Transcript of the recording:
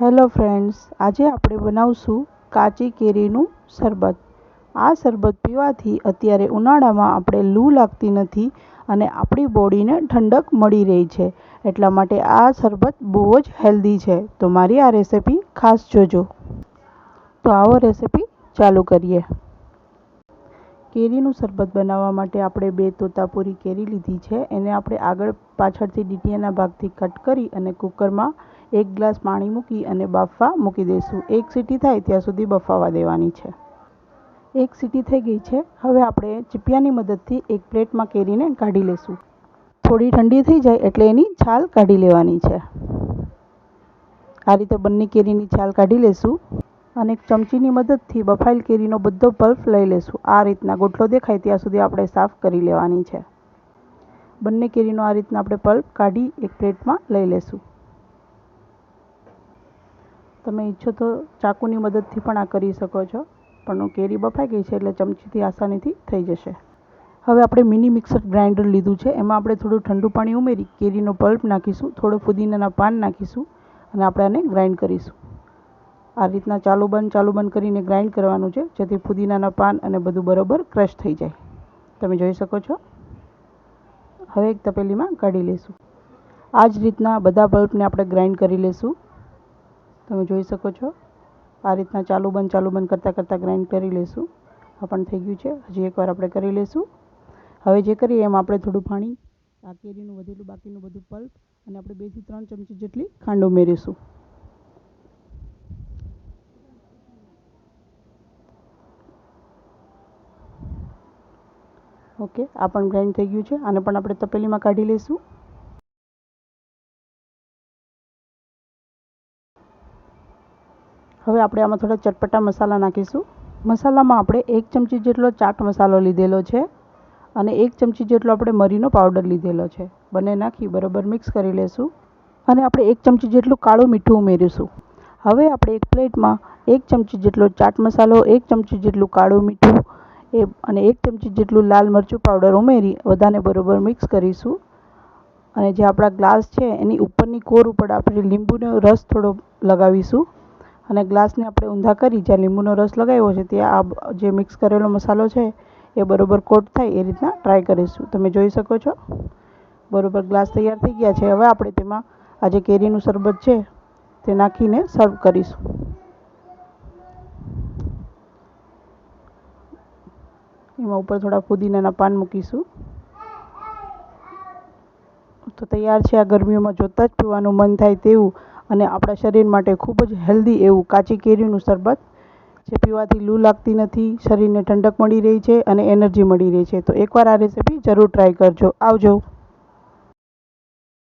Hello friends, આજે આપણે બનાવશું કાચી કેરીનું શરબત આ શરબત પીવાથી અત્યારે ઉનાળામાં આપણે લૂ લાગતી નથી અને આપણી બોડીને ઠંડક મળી રહી છે. એટલા માટે આ શરબત બહુ જ હેલ્ધી છે. તો મારી આ રેસિપી ખાસ જોજો. તો આવો રેસિપી ચાલુ કરીએ. કેરીનું શરબત બનાવવા માટે આપણે બે તોતાપુરી કેરી લીધી છે. એને આપણે આગળ પાછળથી ડીટીયાના ભાગથી કટ કરી અને કુકરમાં એક ગ્લાસ પાણી મૂકી અને બાફવા મૂકી દઈશું. એક સીટી થાય ત્યાં સુધી બફાવા દેવાની છે. એક સીટી થઈ ગઈ છે. હવે આપણે ચીપિયાની મદદથી એક પ્લેટમાં કેરીને કાઢી લઈશું. થોડી ઠંડી થઈ જાય એટલે એની છાલ કાઢી લેવાની છે. આ રીતે બંને કેરીની છાલ કાઢી લઈશું અને એક ચમચીની મદદથી બફાયેલ કેરીનો બધો પલ્પ લઈ લઈશું. આ રીતના ગોટલો દેખાય ત્યાં સુધી આપણે સાફ કરી લેવાની છે. બંને કેરીનો આ રીતના આપણે પલ્પ કાઢી એક પ્લેટમાં લઈ લઈશું. તમે ઈચ્છો તો ચાકુની મદદથી પણ આ કરી શકો છો. પણ કેરી બફાઈ ગઈ છે એટલે ચમચીથી આસાનીથી થઈ જશે. હવે આપણે મિની મિક્સર ગ્રાઇન્ડર લીધું છે. એમાં આપણે થોડું ઠંડુ પાણી ઉમેરી કેરીનો પલ્પ નાખીશું, થોડો ફુદીનાના પાન નાખીશું અને આપણે આને ગ્રાઇન્ડ કરીશું. આ રીતના ચાલુ બંધ ચાલુ બંધ કરીને ગ્રાઇન્ડ કરવાનું છે, જેથી ફુદીનાના પાન અને બધું બરાબર ક્રશ થઈ જાય. તમે જોઈ શકો છો. હવે એક તપેલીમાં કાઢી લઈશું. આ જ રીતના બધા બલ્બને આપણે ગ્રાઇન્ડ કરી લઈશું. તમે જોઈ શકો છો. આ રીતના ચાલુ બંધ ચાલુ બંધ કરતાં કરતાં ગ્રાઇન્ડ કરી લઈશું આ પણ થઈ ગયું છે. હજી એકવાર આપણે કરી લઈશું હવે જે કરીએ એમાં આપણે થોડું પાણી આ કેરીનું વધેલું, બાકીનું બધું પલ્પ અને આપણે બેથી ત્રણ ચમચી જેટલી ખાંડ ઉમેરીશું. ઓકે, આ પણ ગ્રાઇન્ડ થઈ ગયું છે. આને પણ આપણે તપેલીમાં કાઢી લઈશું હવે આપણે આમાં થોડા ચટપટા મસાલા નાખીશું. મસાલામાં આપણે એક ચમચી જેટલો ચાટ મસાલો લીધેલો છે અને એક ચમચી જેટલો આપણે મરીનો પાવડર લીધેલો છે. બંને નાખી બરાબર મિક્સ કરી લઈશું અને આપણે એક ચમચી જેટલું કાળું મીઠું ઉમેરીશું. હવે આપણે એક પ્લેટમાં એક ચમચી જેટલો ચાટ મસાલો, એક ચમચી જેટલું કાળું મીઠું, એ અને એક ચમચી જેટલું લાલ મરચું પાવડર ઉમેરી બધાને બરાબર મિક્સ કરીશું. અને જે આપણા ગ્લાસ છે એની ઉપરની કોર ઉપર આપણે લીંબુનો રસ થોડો લગાવીશું. અને ગ્લાસને આપણે ઊંધા કરી જ્યાં લીંબુનો રસ લગાવ્યો છે ત્યાં આ જે મિક્સ કરેલો મસાલો છે એ બરાબર કોટ થાય એ રીતના ટ્રાય કરીશું. તમે જોઈ શકો છો. બરાબર ગ્લાસ તૈયાર થઈ ગયા છે. હવે આપણે તેમાં આ કેરીનું શરબત છે તે નાખીને સર્વ કરીશું. એમાં ઉપર થોડા ફુદીનાના પાન મૂકીશું. તો તૈયાર છે આ ગરમીઓમાં જોતાં જ પીવાનું મન થાય તેવું. અને આપણા શરીર માટે ખૂબ જ હેલ્ધી એવું કાચી કેરીનું શરબત જે પીવાથી લૂ લાગતી નથી, શરીરને ઠંડક મળી રહી છે અને એનર્જી મળી રહી છે. તો એકવાર આ રેસીપી જરૂર ટ્રાય કરજો. આવજો.